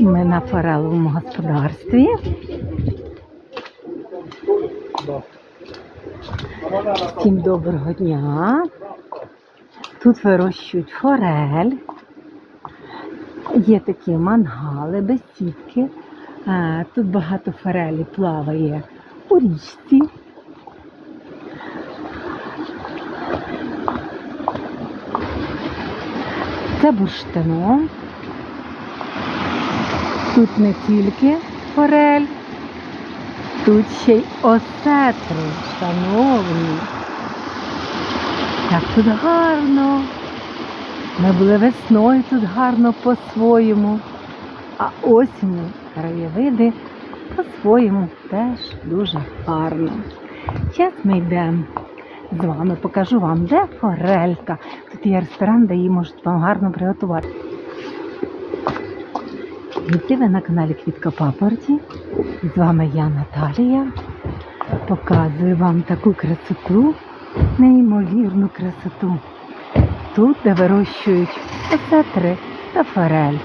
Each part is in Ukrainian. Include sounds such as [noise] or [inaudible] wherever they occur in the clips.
Ми на фореловому господарстві. Всім доброго дня. Тут вирощують форель. Є такі мангали, бесідки. Е, Тут багато форелі плаває у річці. Це бурштино. Тут не тільки форель, тут ще й осетри, шановні. Як тут гарно. Ми були весною тут гарно по-своєму. А осінню краєвиди по-своєму теж дуже гарно. Зараз ми йдемо з вами, покажу вам, де форелька. Тут є ресторан, де її можуть вам гарно приготувати. Вітаю ви на каналі Квітка Папорті. З вами я Наталія. Показую вам таку красоту, неймовірну красоту. Тут, де вирощують осетри та форель.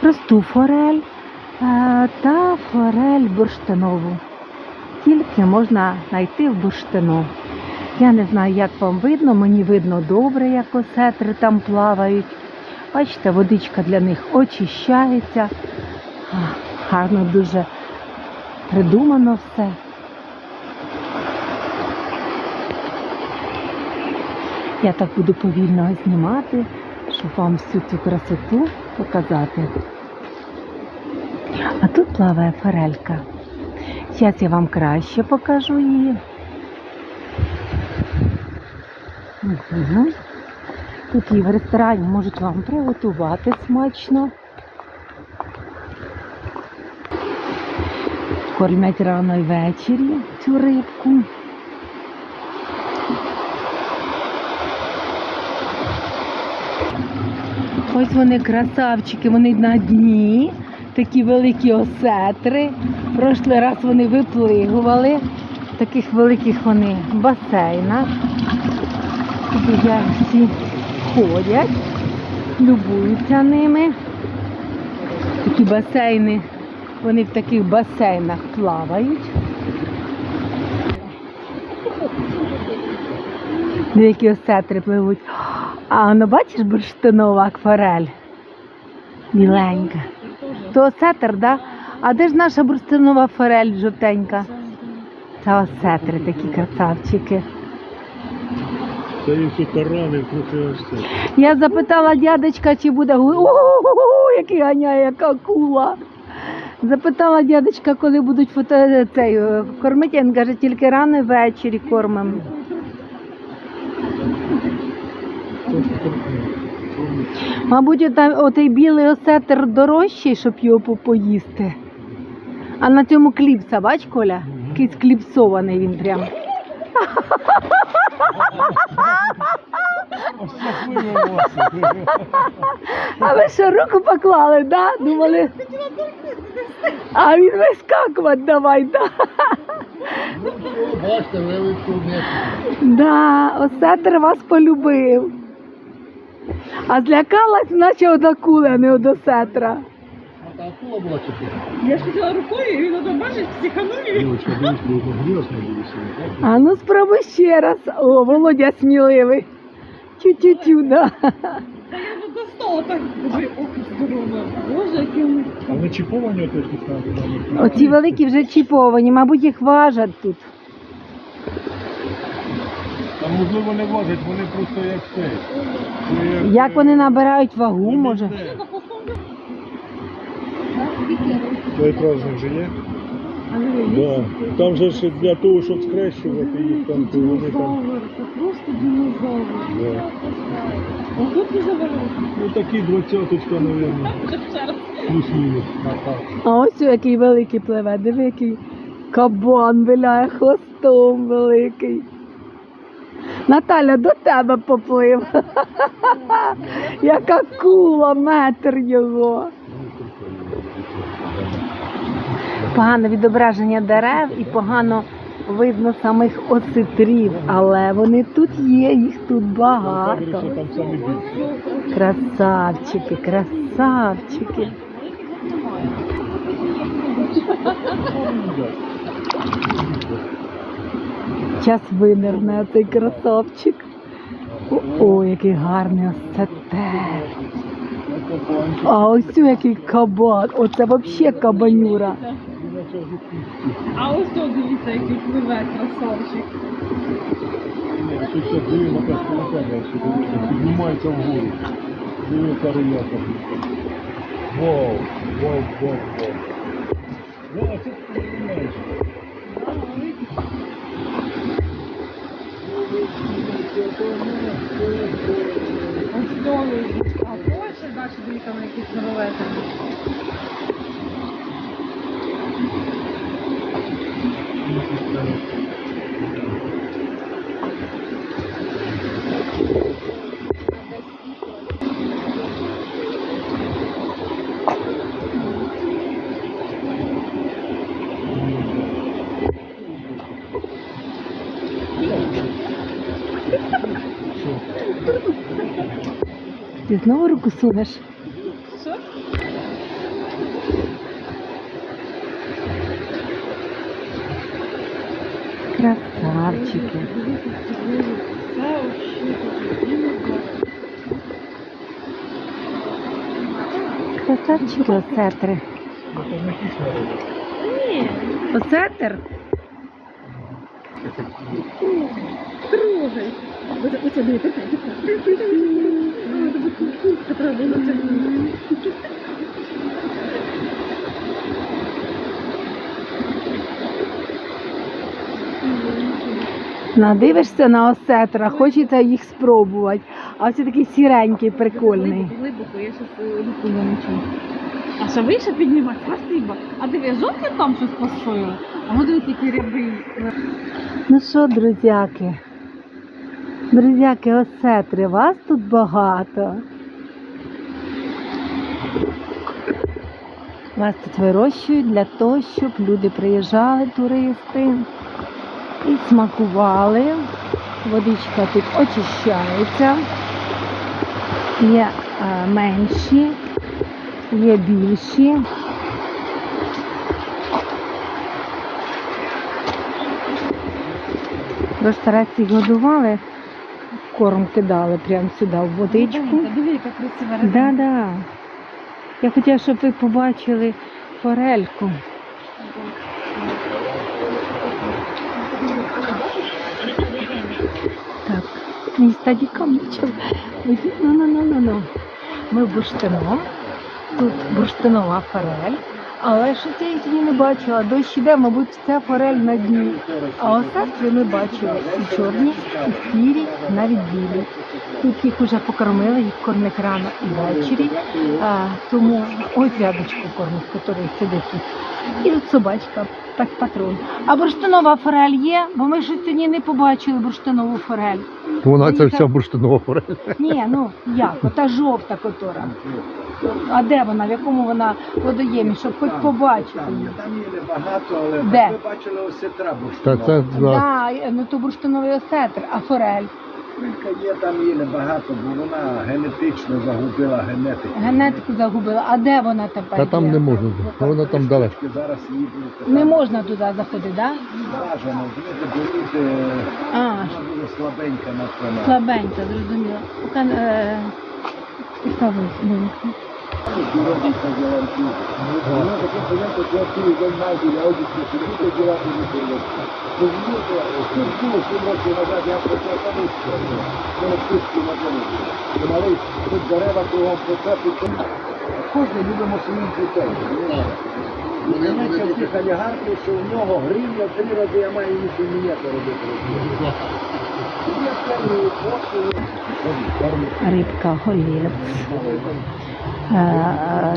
Просту форель е, та форель бурштинову. Тільки можна знайти в бурштину. Я не знаю, як вам видно, мені видно добре, як осетри там плавають. Бачите, водичка для них очищається. Гарно дуже придумано все. Я так буду повільно знімати, щоб вам всю цю красоту показати. А тут плаває форелька. Зараз я вам краще покажу її. Угу. Тут і в ресторані можуть вам приготувати смачно. Кормять рано і ввечері цю рибку. Ось вони красавчики, вони на дні, такі великі осетри. Прошлий раз вони виплигували, таких великих вони басейнах. Тут я всі ходять, любуються ними. Такі басейни, вони в таких басейнах плавають. Деякі осетри пливуть. А ну бачиш бурштинова акварель? Біленька. То осетр, да? А де ж наша бурштинова форель жовтенька? Це осетри такі красавчики. Всі тарани, трохи ось це. Я запитала дядечка, чи буде Ого, який ганяє, яка кула. Запитала дядечка, коли будуть фото... цей, е, кормити. Він каже, тільки рано ввечері кормимо. Мабуть, отей білий осетр дорожчий, щоб його по- поїсти. А на цьому кліпса, бач, Коля? Якийсь кліпсований він прям. [laughs] А ви що, руку поклали, да? Думали. А він вискакувати давай, да. Бачите, м'ясо. Да, осетр вас полюбив. А злякалась, наче од акули, а не од осетра. Та акула була чи? Я ж хотіла рукою, і він треба бачить, психанув. Дівочка, дивись, кругом грізно дивися. А ну спробуй ще раз. О, Володя сміливий. Тю-тю-тю, да. Та я вже достала так, боже, ох, здорово. Боже, який він. А вони чіповані отож не знаю. Оці великі вже чіповані, мабуть, їх важать тут. Там можливо не важать, вони просто як цей. Це Як вони набирають вагу, може? де? Твої праздник вже є? Да. Там же ж для того, щоб скрещувати їх, там то вони там. Динозавр, це просто динозавр. Да. А тут не завалив. Ну такі двадцяточка, мабуть, плюс-мінус. А ось який великий пливе, диви, який кабан виляє хвостом великий. Наталя, до тебе поплив. [laughs] Яка кула, метр його. Погане відображення дерев і погано видно самих осетрів, але вони тут є, їх тут багато. Красавчики, красавчики. Час винирне цей красавчик. О, який гарний осетер. А ось який кабан. Оце взагалі кабанюра. А ось тут дивіться, який пливе красавчик. Тут дивимо, так полетає, що дивіться, піднімається вгору. Дивіться рельєфа. Вау, вау, вау, вау. Вау, а це ти піднімаєш. Ось доли. А Польща, далі дивіться на якісь здоровезні. Ти знову руку сунеш? Що? Красавчики. Красавчики осетри. Ні, Осетр? Другий. Оце, оце дивіться, Це правда, це Надивишся на осетра, хочеться їх спробувати. А ось такий сіренький, прикольний. Глибоко, я зараз руку замочу. А що вище піднімати? Спасибо. А диви, жовтий там щось построїли? А ну дивіться, які ряби. Ну що, друзяки? Друзяки, осетри, вас тут багато. Вас тут вирощують для того, щоб люди приїжджали, туристи, і смакували. Водичка тут очищається. Є е, менші, є більші. Просто раз їх годували, корм кидали прямо сюди в водичку. Диви, диви, яка красива. Да, да. Я хотіла, щоб ви побачили форельку. Так, мій стадікам почав. Ну, ну, ну, ну, ну. Ми бурштино. Тут бурштинова форель. Але це я сьогодні не бачила. Дощ іде, мабуть, це форель на дні. А осетри ми бачили і чорні, і сірі, навіть білі. Тут їх вже покормили, їх кормять рано і ввечері. А, тому ось рядочку кормить, який сидить тут. І тут собачка, пес патрон. А бурштинова форель є, бо ми ж сьогодні не побачили бурштинову форель. Вона це вся бурштинова форель. Ні, ну як, ота жовта котора. А де вона? В якому вона водоємі, щоб хоч побачити її? Там є небагато, але Де? ви бачили осетра Та це Да, ну то бурштиновий осетр, а форель. Кілька є, там є небагато, бо вона генетично загубила генетику. Генетику загубила. А де вона тепер? Та там є? не можна. Вона там далеко. Зараз її буде. Не можна туди заходити, так? Бажано, е, Да? А, вона буде слабенька на Слабенька, зрозуміло. Поки е, виникне. Кожен любимо своїх дітей. Знаєте, в тих олігархів, що в нього гривня три рази я маю ніж міняти робити. Рибка голець.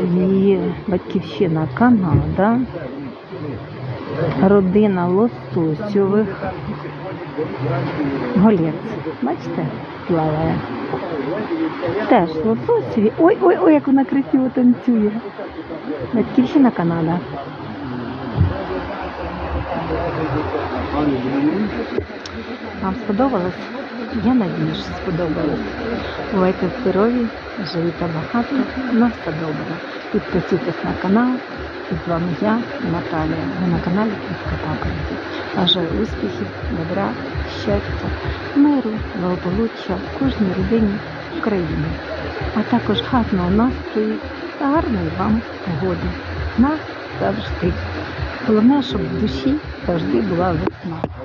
Її батьківщина Канада. Родина лососьових. Голець. Бачите? Плаває. Теж лососеві. Ой, ой, ой, як вона красиво танцює. Батьківщина Канада. Вам сподобалось? Я надію, що сподобалось. Бувайте здорові, живіте багато, на добре. Підписуйтесь на канал. І з вами я, Наталія. Ви на каналі Квітка Папороті. Бажаю успіхів, добра, щастя, миру, благополуччя кожній родині України. А також гарного настрою та гарної вам погоди. На завжди. Головне, щоб в душі завжди була весна.